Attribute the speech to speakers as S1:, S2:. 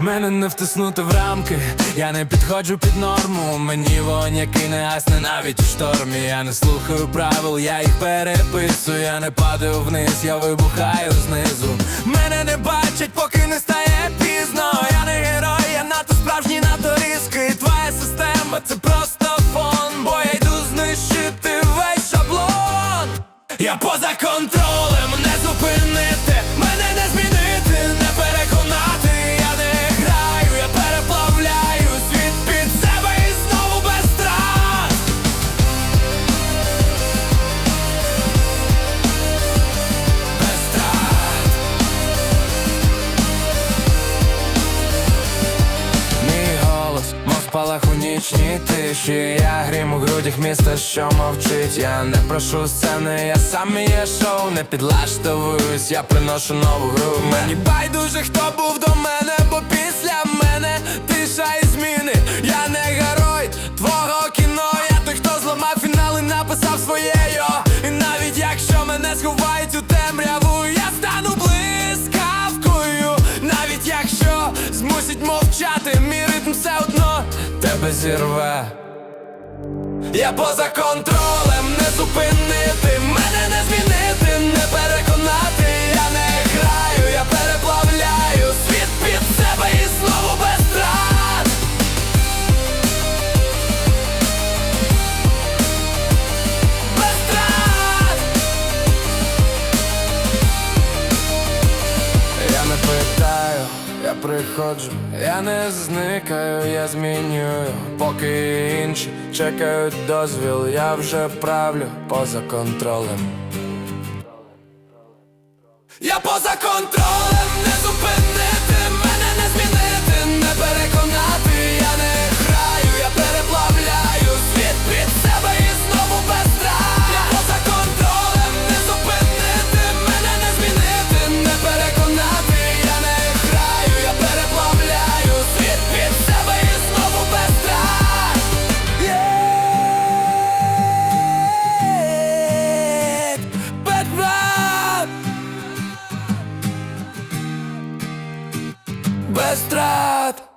S1: Мене не втиснути в рамки, я не підходжу під норму. Мені вогонь, який не гасне навіть у штормі. Я не слухаю правил, я їх переписую. Я не падаю вниз, я вибухаю знизу. Мене не бачать, поки не стає пізно. Я не герой, я надто справжній, надто різкий. Твоя система це просто фон, бо я йду знищити весь шаблон. Я поза контролем, мов спалах у нічній тиші. Я грім у грудях міста, що мовчить. Я не прошу сцени, я сам є шоу. Не підлаштовуюсь, я приношу нову гру. Мені байдуже, хто був до мене, бо після мене тиша і зміни. Я не герой твого кіно. Я той, хто зламав фінал і написав своє йо І навіть якщо мене сховають у темряву Я стану блискавкою. Навіть якщо змусять мовчати, мій ритм все одно тебе зірве. Я поза контролем не зупинити, мене не змінити, не переконати, я не граю, я переплавляю світ під себе і знову без страт. Без страт. Я не питаю, я приходжу, я не зникаю, я змінюю, поки інші чекають дозвіл, я вже правлю поза контролем. Я поза контролем без трат.